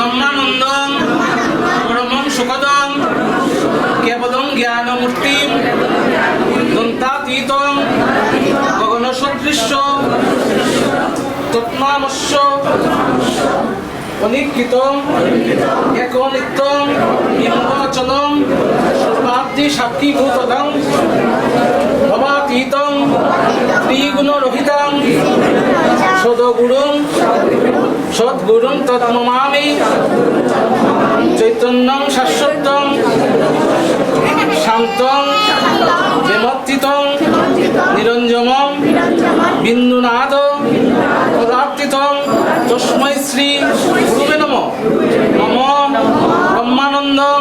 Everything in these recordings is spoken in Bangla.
ব্রহ্মানন্দং পরমং সুখদং কেবলং জ্ঞানমূর্তিম দন্তাতীতং গগনসদৃশ্য তৎমামস্য অনিকৃতম একনিত্যম বিম্বচলম সর্বাব্দি সাক্ষীভূতদং ভবাতীতং ত্রিগুণরহিতং সদগুরুং সদ্গুরুং তৎমমামি চৈতন্যং শাশ্বতং শান্তং বিমত্তিতং নিরঞ্জমং বিন্দুনাদ পদার্থিতং তস্मै শ্রী গুরুবে নম। নম ব্রহ্মানন্দং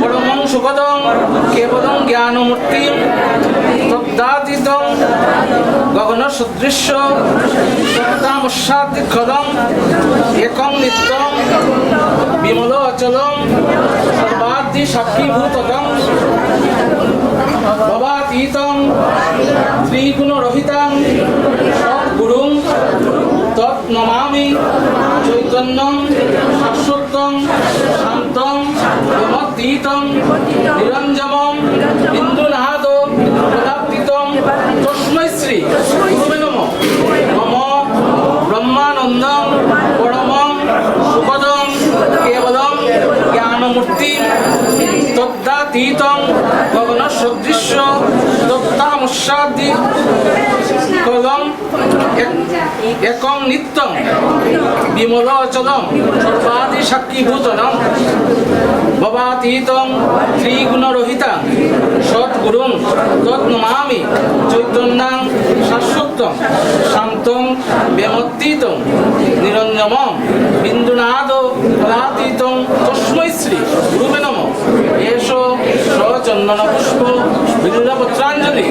পরমং সুখদং কেবলং জ্ঞানমূর্তিম গগনসদৃশ্য সত্তামস্যাদিক্ষদং একং নিত্যং বিমল অচলং সর্বাদ্দি সাক্ষীভূতদং ভবাতীতং ত্রিগুণরহিতং সদ্গুরুং, তৎনমামি চৈতন্যং শাশ্বতং শান্তং বিমত্তীতং নিরঞ্জমং বিন্দুনাদ পদার্থিতং তস্मै শ্রী ব্রহ্মানন্দং পরমং সুপদং কেবলং জ্ঞানমূর্তি তদ্দাতীতং গগনসদৃশ্য তত্তামস্যাদি কলম একং নিত্যং বিমল সর্বাদি সাক্ষীভূতনম ভবাতীতং ত্রিগুণরহিতা সদ্গুরুং তৎনমামি চৈতন্যাং শাশ্বতং শান্তং ব্যমত্তীতং নিরঞ্জমং বিন্দুনাদ পদাতীতং তস্মৈ শ্রী গুরুবে নম। এষ সচন্দন পুষ্প বিল্লপত্রাঞ্জলি